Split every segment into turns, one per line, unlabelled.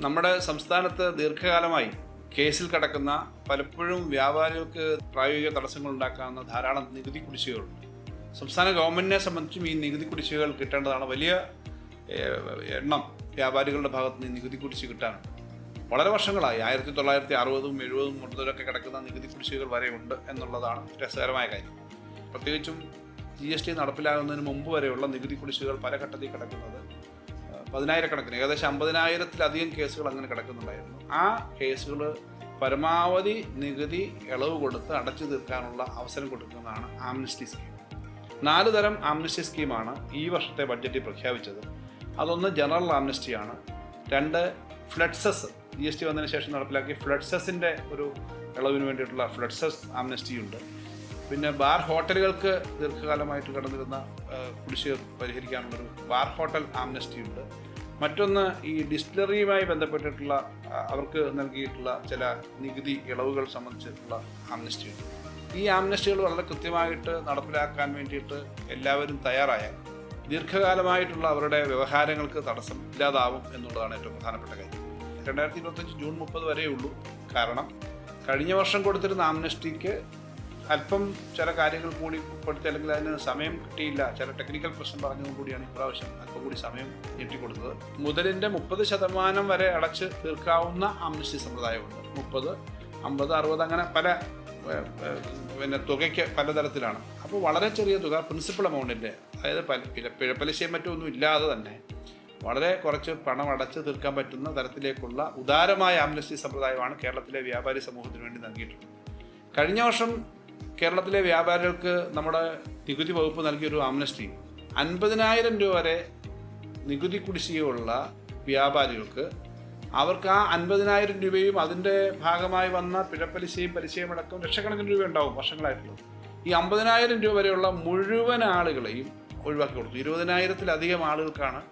നമ്മുടെ സംസ്ഥാനത്ത് ദീർഘകാലമായി കേസിൽ കടക്കുന്ന പലപ്പോഴും വ്യാപാരികൾക്ക് പ്രായോഗിക തടസ്സങ്ങൾ ഉണ്ടാക്കാവുന്ന ധാരാളം നികുതി കുടിശ്ശികളുണ്ട് സംസ്ഥാന ഗവൺമെന്റിനെ സംബന്ധിച്ചും ഈ നികുതി കുടിശ്ശികൾ കിട്ടേണ്ടതാണ്. വലിയ എണ്ണം വ്യാപാരികളുടെ ഭാഗത്ത് നിന്ന് നികുതി കുടിശ്ശിക കിട്ടാനുണ്ട്. വളരെ വർഷങ്ങളായി. ആയിരത്തി തൊള്ളായിരത്തി അറുപതും എഴുപതും മുതലൊക്കെ കിടക്കുന്ന നികുതി കുടിശ്ശികൾ വരെ ഉണ്ട് എന്നുള്ളതാണ് രസകരമായ കാര്യം. പ്രത്യേകിച്ചും ജി എസ് ടി നടപ്പിലാകുന്നതിന് മുമ്പ് വരെയുള്ള നികുതി കുടിശ്ശികൾ പല ഘട്ടത്തിൽ കിടക്കുന്നത് പതിനായിരക്കണക്കിന് ഏകദേശം അമ്പതിനായിരത്തിലധികം കേസുകൾ അങ്ങനെ കിടക്കുന്നുണ്ടായിരുന്നു. ആ കേസുകൾ പരമാവധി നികുതി ഇളവ് കൊടുത്ത് അടച്ചു തീർക്കാനുള്ള അവസരം കൊടുക്കുന്നതാണ് ആംനസ്റ്റി സ്കീം. നാല് തരം ആംനസ്റ്റി സ്കീമാണ് ഈ വർഷത്തെ ബഡ്ജറ്റിൽ പ്രഖ്യാപിച്ചത്. അതൊന്ന് ജനറൽ ആംനസ്റ്റിയാണ്. രണ്ട് ഫ്ലഡ്സസ് ജി എസ് ടി വന്നതിന് ശേഷം നടപ്പിലാക്കിയ ഫ്ലഡ്സസിന്റെ ഒരു ഇളവിന് വേണ്ടിയിട്ടുള്ള ഫ്ലഡ്സസ് ആംനിസ്റ്റിയുണ്ട്. പിന്നെ ബാർ ഹോട്ടലുകൾക്ക് ദീർഘകാലമായിട്ട് കടന്നിരുന്ന കുടിശ്ശിക പരിഹരിക്കാനുള്ളൊരു ബാർ ഹോട്ടൽ ആംനസ്റ്റി ഉണ്ട് മറ്റൊന്ന് ഈ ഡിസ്റ്റിലറിയുമായി ബന്ധപ്പെട്ടിട്ടുള്ള അവർക്ക് നൽകിയിട്ടുള്ള ചില നികുതി ഇളവുകൾ സംബന്ധിച്ചിട്ടുള്ള ആംനസ്റ്റികൾ. ഈ ആംനസ്റ്റികൾ വളരെ കൃത്യമായിട്ട് നടപ്പിലാക്കാൻ വേണ്ടിയിട്ട് എല്ലാവരും തയ്യാറായാൽ ദീർഘകാലമായിട്ടുള്ള അവരുടെ വ്യവഹാരങ്ങൾക്ക് തടസ്സം ഇല്ലാതാവും എന്നുള്ളതാണ് ഏറ്റവും പ്രധാനപ്പെട്ട കാര്യം. രണ്ടായിരത്തി ഇരുപത്തഞ്ച് ജൂൺ മുപ്പത് വരെയുള്ളൂ. കാരണം കഴിഞ്ഞ വർഷം കൊടുത്തിരുന്ന ആംനസ്റ്റിക്ക് അല്പം ചില കാര്യങ്ങൾ കൂടി ഉൾപ്പെടുത്തി അല്ലെങ്കിൽ അതിന് സമയം കിട്ടിയില്ല. ചില ടെക്നിക്കൽ പ്രശ്നം പറഞ്ഞതും കൂടിയാണ് ഇപ്രാവശ്യം അല്പം കൂടി സമയം നീട്ടിക്കൊടുത്തത്. മുതലിന്റെ മുപ്പത് ശതമാനം വരെ അടച്ച് തീർക്കാവുന്ന അംശി സമ്പ്രദായമുണ്ട്. മുപ്പത് അമ്പത് അറുപത് അങ്ങനെ പല പിന്നെ തുകയ്ക്ക് പലതരത്തിലാണ്. അപ്പോൾ വളരെ ചെറിയ തുക പ്രിൻസിപ്പൽ എമൗണ്ടിന്റെ അതായത് പല- പിഴ- പിഴപ്പലിശയും മറ്റൊന്നും ഇല്ലാതെ തന്നെ വളരെ കുറച്ച് പണം അടച്ച് തീർക്കാൻ പറ്റുന്ന തരത്തിലേക്കുള്ള ഉദാരമായ ആംനസ്റ്റി സമ്പ്രദായമാണ് കേരളത്തിലെ വ്യാപാരി സമൂഹത്തിന് വേണ്ടി നൽകിയിട്ടുള്ളത്. കഴിഞ്ഞ വർഷം കേരളത്തിലെ വ്യാപാരികൾക്ക് നമ്മുടെ നികുതി വകുപ്പ് നൽകിയൊരു ആംനസ്റ്റി. അൻപതിനായിരം രൂപ വരെ നികുതി കുടിശ്ശികയുള്ള വ്യാപാരികൾക്ക് അവർക്ക് ആ അൻപതിനായിരം രൂപയും അതിന്റെ ഭാഗമായി വന്ന പിഴപ്പലിശയും പലിശയും അടക്കം ലക്ഷക്കണക്കിന് രൂപ ഉണ്ടാവും വർഷങ്ങളായിട്ടുള്ളത്. ഈ അമ്പതിനായിരം രൂപ വരെയുള്ള മുഴുവൻ ആളുകളെയും ഒഴിവാക്കി കൊടുത്തു ഇരുപതിനായിരത്തിലധികം ആളുകൾക്കാണ്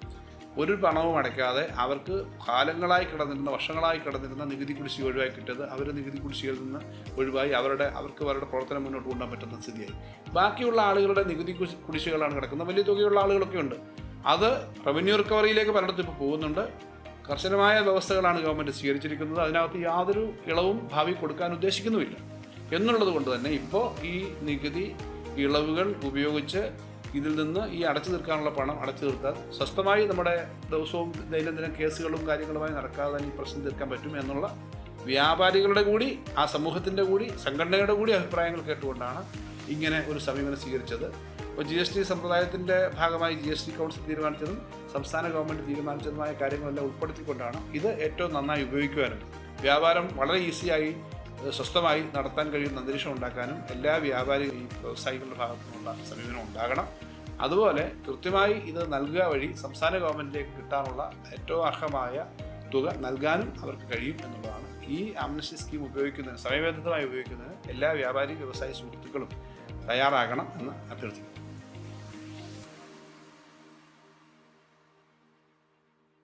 ഒരു പണവും അടയ്ക്കാതെ അവർക്ക് കാലങ്ങളായി കിടന്നിരുന്ന വർഷങ്ങളായി കിടന്നിരുന്ന നികുതി കുടിശ്ശിക ഒഴിവായി കിട്ടിയത് അവർ നികുതി കുടിശ്ശികയിൽ നിന്ന് ഒഴിവായി അവരുടെ അവർക്ക് അവരുടെ പ്രവർത്തനം മുന്നോട്ട് കൊണ്ടുപോകാൻ പറ്റുന്ന സ്ഥിതിയായി. ബാക്കിയുള്ള ആളുകളുടെ നികുതി കുടിശ്ശികളാണ് കിടക്കുന്നത്. വലിയ തുകയുള്ള ആളുകളൊക്കെ ഉണ്ട്. അത് റവന്യൂ റിക്കവറിയിലേക്ക് പലയിടത്തും ഇപ്പോൾ പോകുന്നുണ്ട്. കർശനമായ വ്യവസ്ഥകളാണ് ഗവൺമെന്റ് സ്വീകരിച്ചിരിക്കുന്നത്. അതിനകത്ത് യാതൊരു ഇളവും ഭാവി കൊടുക്കാൻ ഉദ്ദേശിക്കുന്നുമില്ല. എന്നുള്ളത് കൊണ്ട് തന്നെ ഇപ്പോൾ ഈ നികുതി ഇളവുകൾ ഉപയോഗിച്ച് ഇതിൽ നിന്ന് ഈ അടച്ചു തീർക്കാനുള്ള പണം അടച്ചു തീർത്താൽ സ്വസ്ഥമായി നമ്മുടെ ദിവസവും ദൈനംദിന കേസുകളും കാര്യങ്ങളുമായി നടക്കാതെ ഈ പ്രശ്നം തീർക്കാൻ പറ്റും എന്നുള്ള വ്യാപാരികളുടെ കൂടി ആ സമൂഹത്തിന്റെ കൂടി സംഘടനയുടെ കൂടി അഭിപ്രായങ്ങൾ കേട്ടുകൊണ്ടാണ് ഇങ്ങനെ ഒരു സമീപനം സ്വീകരിച്ചത്. ഇപ്പോൾ ജി എസ് ടി സമ്പ്രദായത്തിന്റെ ഭാഗമായി ജി എസ് ടി കൗൺസിൽ തീരുമാനിച്ചതും സംസ്ഥാന ഗവൺമെന്റ് തീരുമാനിച്ചതുമായ കാര്യങ്ങളെല്ലാം ഉൾപ്പെടുത്തിക്കൊണ്ടാണ് ഇത് ഏറ്റവും നന്നായി ഉപയോഗിക്കുവാനും വ്യാപാരം വളരെ ഈസിയായി സ്വസ്ഥമായി നടത്താൻ കഴിയുന്ന അന്തരീക്ഷം ഉണ്ടാക്കാനും എല്ലാ വ്യാപാരി വ്യവസായികളുടെ ഭാഗത്തു നിന്നുള്ള സമീപനം ഉണ്ടാകണം. അതുപോലെ കൃത്യമായി ഇത് നൽകുക വഴി സംസ്ഥാന ഗവൺമെന്റിലേക്ക് കിട്ടാനുള്ള ഏറ്റവും അർഹമായ തുക നൽകാനും അവർക്ക് കഴിയും എന്നുള്ളതാണ്. ഈ ആംനസ്റ്റി സ്കീം ഉപയോഗിക്കുന്നതിന് സമയബന്ധിതമായി ഉപയോഗിക്കുന്നതിന് എല്ലാ വ്യാപാരി വ്യവസായ സുഹൃത്തുക്കളും തയ്യാറാകണം എന്ന് അഭ്യർത്ഥിക്കുന്നു.